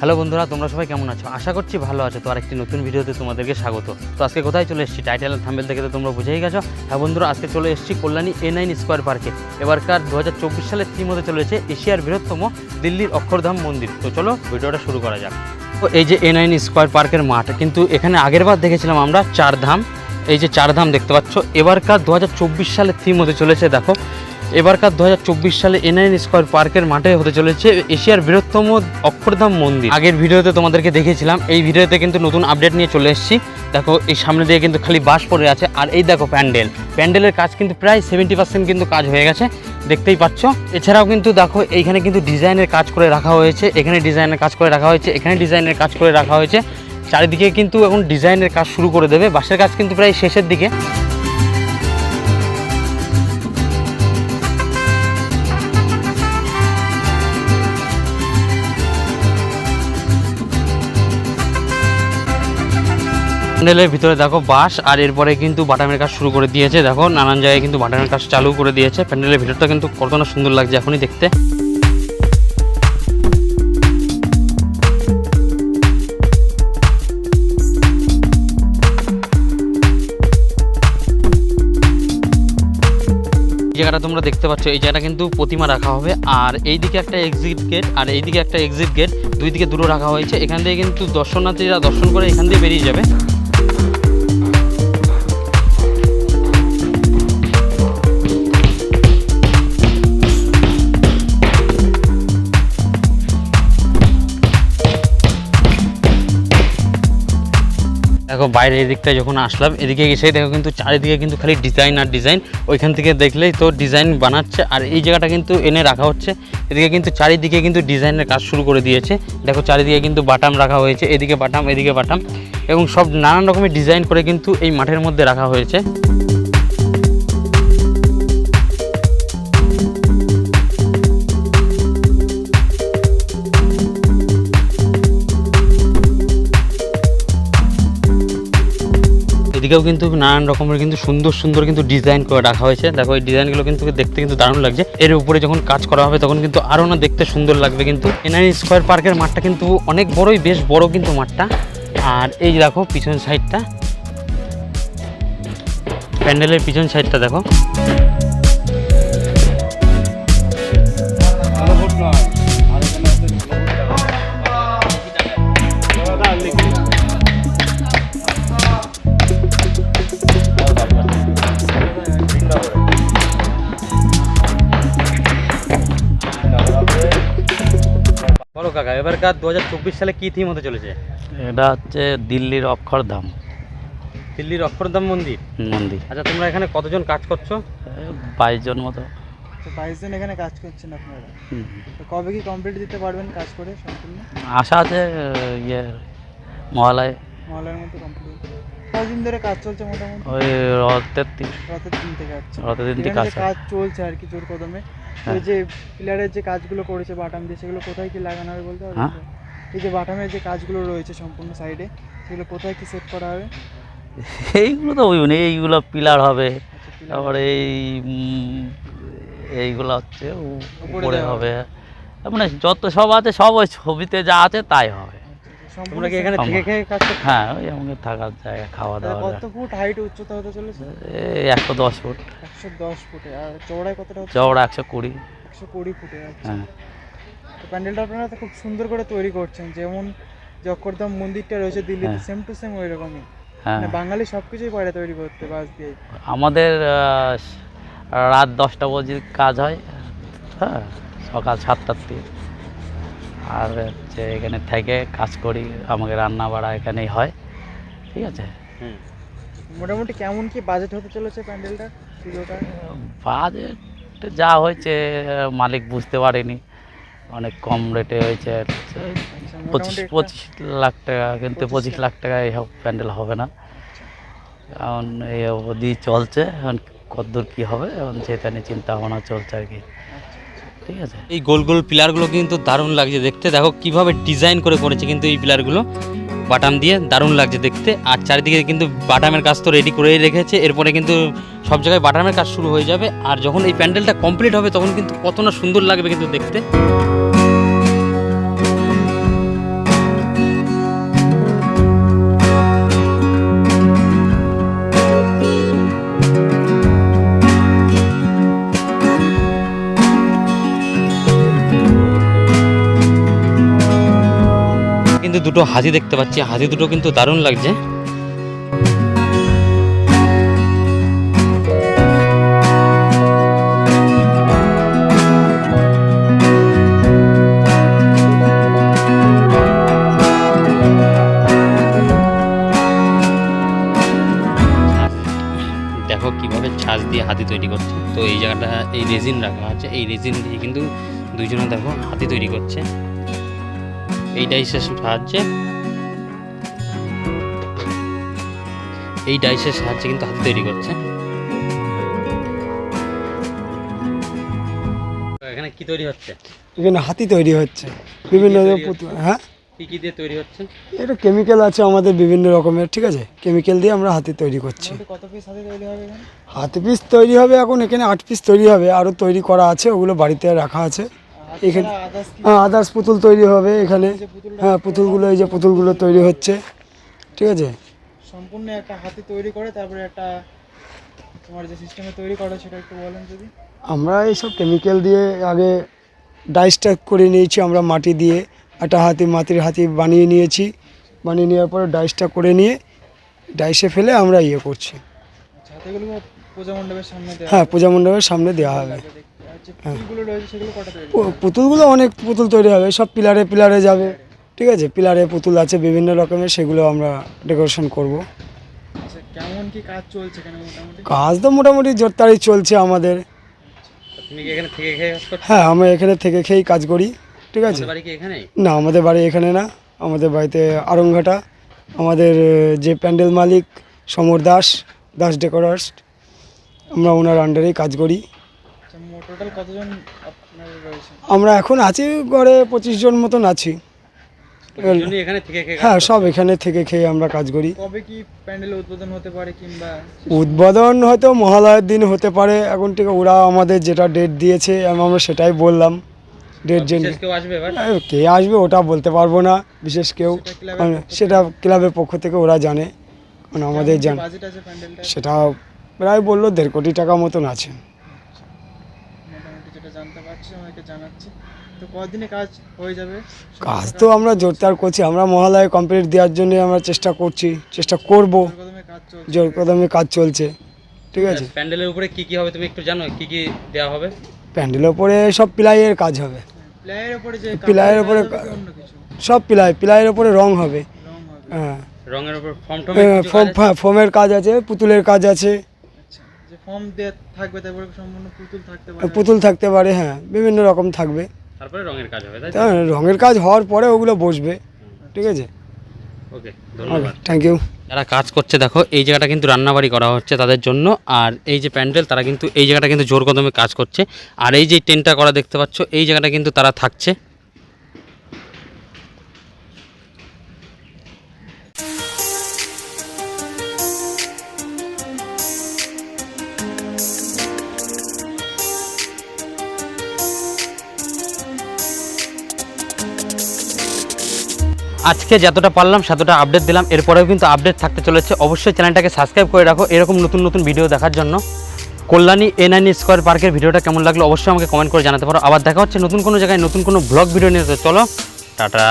Hello বন্ধুরা, তোমরা সবাই কেমন আছো? আশা করছি ভালো আছো। তো আরেকটি নতুন ভিডিওতে তোমাদেরকে স্বাগত। তো আজকে কোথায় চলে এসেছি? টাইটেল থাম্বেল থেকে তো তোমরা বুঝেই গেছো। হ্যাঁ বন্ধুরা, আজকে চলে এসেছি কল্যাণী এ নাইন স্কোয়ার পার্কে এবারকার দু হাজার চব্বিশ সালের থিম হতে চলেছে এশিয়ার বৃহত্তম দিল্লির অক্ষরধাম মন্দির। তো চলো ভিডিওটা শুরু করা যাক। তো এই যে এ নাইন স্কোয়ার পার্কের মাঠ, কিন্তু এখানে আগের বার দেখেছিলাম আমরা চার ধাম। এই যে চার ধাম দেখতে পাচ্ছ, এবারকার দু হাজার চব্বিশ সালের থিম হতে চলেছে, দেখো। এবারকার দু হাজার চব্বিশ সালে এনআইন স্কোয়ার পার্কের মাঠে হতে চলেছে এশিয়ার বৃহত্তম অক্ষরধাম মন্দির। আগের ভিডিওতে তোমাদেরকে দেখেছিলাম, এই ভিডিওতে কিন্তু নতুন আপডেট নিয়ে চলে এসেছি। দেখো, এই সামনে দিয়ে কিন্তু খালি বাস পড়ে আছে, আর এই দেখো প্যান্ডেল। প্যান্ডেলের কাজ কিন্তু প্রায় সেভেন্টি পার্সেন্ট কিন্তু কাজ হয়ে গেছে, দেখতেই পাচ্ছ। এছাড়াও কিন্তু দেখো, এইখানে কিন্তু ডিজাইনের কাজ করে রাখা হয়েছে, এখানে ডিজাইনের কাজ করে রাখা হয়েছে, এখানে ডিজাইনের কাজ করে রাখা হয়েছে। চারিদিকে কিন্তু এখন ডিজাইনের কাজ শুরু করে দেবে বাসের কাজ কিন্তু প্রায় শেষের দিকে। প্যান্ডেলের ভিতরে দেখো বাস আর এরপরে কিন্তু বাটামের কাজ শুরু করে দিয়েছে। দেখো, নানান জায়গায় কিন্তু বাটামের কাজ চালু করে দিয়েছে। প্যান্ডেলের ভিতরটা কিন্তু কত না সুন্দর লাগছে এখনই দেখতে। জায়গাটা তোমরা দেখতে পাচ্ছ, এই জায়গাটা কিন্তু প্রতিমা রাখা হবে। আর এইদিকে একটা এক্সিট গেট আর এইদিকে একটা এক্সিট গেট দুই দিকে দুটো রাখা হয়েছে। এখান থেকে কিন্তু দর্শনার্থীরা দর্শন করে এখান দিয়ে বেরিয়ে যাবে। দেখো বাইরে এদিকটা যখন আসলাম, এদিকে এসে দেখো কিন্তু চারিদিকে কিন্তু খালি ডিজাইন আর ডিজাইন ওইখান থেকে দেখলেই তো ডিজাইন বানাচ্ছে, আর এই জায়গাটা কিন্তু এনে রাখা হচ্ছে। এদিকে কিন্তু চারিদিকে কিন্তু ডিজাইনের কাজ শুরু করে দিয়েছে। দেখো চারিদিকে কিন্তু বাটাম রাখা হয়েছে, এদিকে বাটাম এদিকে বাটাম। এবং সব নানান রকমের ডিজাইন করে কিন্তু এই মাঠের মধ্যে রাখা হয়েছে। এদিকেও কিন্তু নানান রকমের কিন্তু সুন্দর সুন্দর কিন্তু ডিজাইন করে রাখা হয়েছে। দেখো, এই ডিজাইনগুলো কিন্তু দেখতে কিন্তু দারুণ লাগছে। এর উপরে যখন কাজ করা হবে, তখন কিন্তু আরও না দেখতে সুন্দর লাগবে কিন্তু। এনআইন স্কোয়ার পার্কের মাঠটা কিন্তু অনেক বড়ই, বেশ বড় কিন্তু মাঠটা। আর এই দেখো, পিছন সাইডটা প্যান্ডেলের পিছন সাইডটা দেখো। কাকা এবারকার দু হাজার চব্বিশ সালে কী থিম হতে চলেছে? এটা হচ্ছে দিল্লির অক্ষরধাম দিল্লির অক্ষরধাম মন্দির? মন্দির। আচ্ছা তোমরা এখানে কতজন কাজ করছ? বাইশ জন মতো। তো বাইশ জন এখানে কাজ করছেন আপনারা? হুম। তো কবে কি কমপ্লিট দিতে পারবেন কাজ করে সম্পূর্ণ? আশা আছে ইয়ে মহালয়। মহলার মতো কমপ্লিট কদিন ধরে কাজ চলছে মোটামুটি? ওই রথের দিন। রাতের দিন থেকে আচ্ছা। রথের দিন থেকে কাজ কাজ চলছে আর কি জোর কদমে। এই যে পিলারের যে কাজগুলো করেছে বাটাম দিয়ে সেগুলো কোথায় কি লাগানো হবে বলতে পারবেন হ্যাঁ? এই যে বাটামের যে কাজগুলো রয়েছে সম্পূর্ণ সাইডে সেগুলো কোথায় কি সেট করা হবে? এইগুলো তো ওই নেই এইগুলো পিলার হবে। আচ্ছা, তারপরে এই এইগুলো হচ্ছে উপরে হবে। মানে যত সব আছে সব ওই ছবিতে যা আছে তাই হবে। আচ্ছা, তোমরা কি এখানে থেকে খেয়ে কাজ করছ? হ্যাঁ ওই আমাকে থাকার জায়গা খাওয়া দাওয়া কত ফুট হাইট উচ্চতা হতে চলেছে? এই একশো দশ ফুট। একশো দশ ফুটে আর চৌড়ায় কতটা হচ্ছে? চওড়া একশো কুড়ি। একশো কুড়ি ফুটে আচ্ছা। হ্যাঁ। তো প্যান্ডেলটা আপনারা তো খুব সুন্দর করে তৈরি করছেন যেমন জক্করদম মন্দিরটা রয়েছে দিল্লিতে। সেম টু সেম ওই রকমই। হ্যাঁ। মানে বাঙালি সব কিছুই পারে তৈরি করতে বাস দিয়ে আমাদের রাত দশটা পর্যন্ত কাজ হয় হ্যাঁ সকাল সাতটার থেকে আর হচ্ছে এখানে থেকে কাজ করি আমাকে রান্না বাড়া এখানেই হয়। ঠিক আছে? মোটামুটি কেমন কি বাজেট হতে চলেছে প্যান্ডেলটা পুজোটা? বাজেট যা হয়েছে মালিক বুঝতে পারেনি। অনেক কম রেটে হয়েছে। পঁচিশ পঁচিশ লাখ টাকা কিন্তু পঁচিশ লাখ। টাকা এই প্যান্ডেল হবে না। কারণ এই অবধি চলছে এখন কতদূর কী হবে এখন সেটা নিয়ে চিন্তা ভাবনা চলছে আর কি। ঠিক আছে। এই গোল গোল পিলারগুলো কিন্তু দারুণ লাগছে দেখতে। দেখো কীভাবে ডিজাইন করে করেছে কিন্তু এই পিলারগুলো। বাটাম দিয়ে দারুণ লাগছে দেখতে। আর চারিদিকে কিন্তু বাটামের কাজ তো রেডি করেই রেখেছে। এরপরে কিন্তু সব জায়গায় বাটামের কাজ শুরু হয়ে যাবে। আর যখন এই প্যান্ডেলটা কমপ্লিট হবে তখন কিন্তু কত না সুন্দর লাগবে কিন্তু দেখতে। দুটো হাতি দেখতে পাচ্ছি। হাতি দুটো কিন্তু দারুণ লাগছে। দেখো কীভাবে ছাঁচ দিয়ে হাতি তৈরি করছে। তো এই জায়গাটা, এই রেজিন রাখা আছে। এই রেজিন দিয়ে কিন্তু দুইজনে দেখো হাতি তৈরি করছে। এই ডাইসের সাহায্যে। এই ডাইসের সাহায্যে কিন্তু হাতি তৈরি করছে। এখানে কি তৈরি হচ্ছে? এখানে হাতি তৈরি হচ্ছে। বিভিন্ন হ্যাঁ? কি কি দিয়ে তৈরি হচ্ছে? এটা কেমিক্যাল আছে আমাদের বিভিন্ন রকমের ঠিক আছে? কেমিক্যাল দিয়ে আমরা হাতি তৈরি করছি। কত পিস হাতে তৈরি হবে হাতি পিস তৈরি হবে এখন এখানে আট পিস তৈরি হবে। আরও তৈরি করা আছে ওগুলো বাড়িতে রাখা আছে। এখানে আদার্স হ্যাঁ আদার্স পুতুল তৈরি হবে এখানে। হ্যাঁ পুতুলগুলো এই যে পুতুলগুলো তৈরি হচ্ছে। ঠিক আছে? সম্পূর্ণ একটা হাতি তৈরি করে তারপরে একটা তোমার যে সিস্টেমে তৈরি করে সেটা একটু বলেন যদি। আমরা এইসব কেমিক্যাল দিয়ে আগে ডাইসটা করে নিয়েছি আমরা মাটি দিয়ে। একটা হাতি মাটির হাতি বানিয়ে নিয়েছি। বানিয়ে নেওয়ার পরে ডাইসটা করে নিয়ে ডাইসে ফেলে আমরা ইয়ে করছি। আচ্ছা হাতিগুলো পূজা মণ্ডপের সামনে দেওয়া হ্যাঁ পূজা মণ্ডপের সামনে দেওয়া হবে। পুতুলগুলো অনেক পুতুল তৈরি হবে। সব পিলারে পিলারে যাবে। ঠিক আছে? পিলারে পুতুল আছে বিভিন্ন রকমের সেগুলো আমরা ডেকোরেশন করব। আচ্ছা কেমন কি কাজ চলছে মোটামুটি? কাজ তো মোটামুটি জোরতারি চলছে আমাদের। করছ? হ্যাঁ আমরা এখানে থেকে খেয়েই কাজ করি। ঠিক আছে? না আমাদের বাড়ি এখানে না। আমাদের বাড়িতে আরংঘাটা আমাদের যে প্যান্ডেল মালিক সমর দাস দাস ডেকোরার্স আমরা ওনার আন্ডারেই কাজ করি। আচ্ছা টোটাল কতজন আপনার রয়েছে আমরা এখন আছি গড়ে পঁচিশ জন মতন আছি। এখানে থেকে খেয়ে হ্যাঁ সব এখানে থেকে খেয়ে আমরা কাজ করি। কবে কি প্যান্ডেল উদ্বোধন হতে পারে কিংবা উদ্বোধন হয়তো মহালয়ের দিন হতে পারে এখন থেকে ওরা আমাদের যেটা ডেট দিয়েছে আমরা সেটাই বললাম। ডেট কেউ আসবে কে আসবে ওটা বলতে পারব না বিশেষ কেউ। সেটা ক্লাবের পক্ষ থেকে? ওরা জানে। কারণ আমাদের জান সেটা প্রায় বলল দেড় কোটি টাকা মতন আছে। যেটা জানতে পারছি আমাকে জানাচ্ছি। তো কদিনে কাজ হয়ে যাবে? কাজ তো আমরা জোরদার করছি। আমরা মহালয়ে কমপ্লিট দেওয়ার জন্য আমরা চেষ্টা করছি চেষ্টা করব। কাজ চলছে। জোর কদমে কাজ চলছে। ঠিক আছে? প্যান্ডেলের উপরে কি কি হবে তুমি একটু জানো? কি কি দেওয়া হবে? প্যান্ডেলের ওপরে সব প্লাইয়ের কাজ হবে। প্লাইয়ের উপরে যে প্লাইয়ের উপরে সব প্লাই প্লাইয়ের ওপরে রং হবে। হ্যাঁ। রঙের উপর ফর্ম টম হ্যাঁ, ফোম হ্যাঁ, কাজ আছে পুতুলের কাজ আছে। ফর্ম দিয়ে থাকবে তারপরে সম্পূর্ণ পুতুল থাকতে পারে? পুতুল থাকতে পারে হ্যাঁ বিভিন্ন রকম থাকবে। তারপরে রঙের কাজ হবে তাই রঙের কাজ হওয়ার পরে ওগুলো বসবে ঠিক আছে? ওকে ধন্যবাদ। থ্যাংক ইউ যারা কাজ করছে দেখো এই জায়গাটা কিন্তু রান্নাবাড়ি করা হচ্ছে তাদের জন্য আর এই যে প্যান্ডেল তারা কিন্তু এই জায়গাটা কিন্তু জোর কদমে কাজ করছে। আর এই যে টেন্টটা করা দেখতে পাচ্ছ এই জায়গাটা কিন্তু তারা থাকছে। আজকে যতটা পারলাম ততটা আপডেট দিলাম, এরপরেও কিন্তু আপডেট থাকতে চলেছে। অবশ্যই চ্যানেলটাকে সাবস্ক্রাইব করে রাখো। এরকম নতুন নতুন ভিডিও দেখার জন্য। কল্যাণী এ নাইন স্কোয়ার পার্কের ভিডিওটা কেমন লাগল অবশ্যই আমাকে কমেন্ট করে জানাতে পারো। আবার দেখা হচ্ছে নতুন কোনো জায়গায় নতুন কোনো ব্লগ ভিডিও নিয়ে। চলো, টাটা।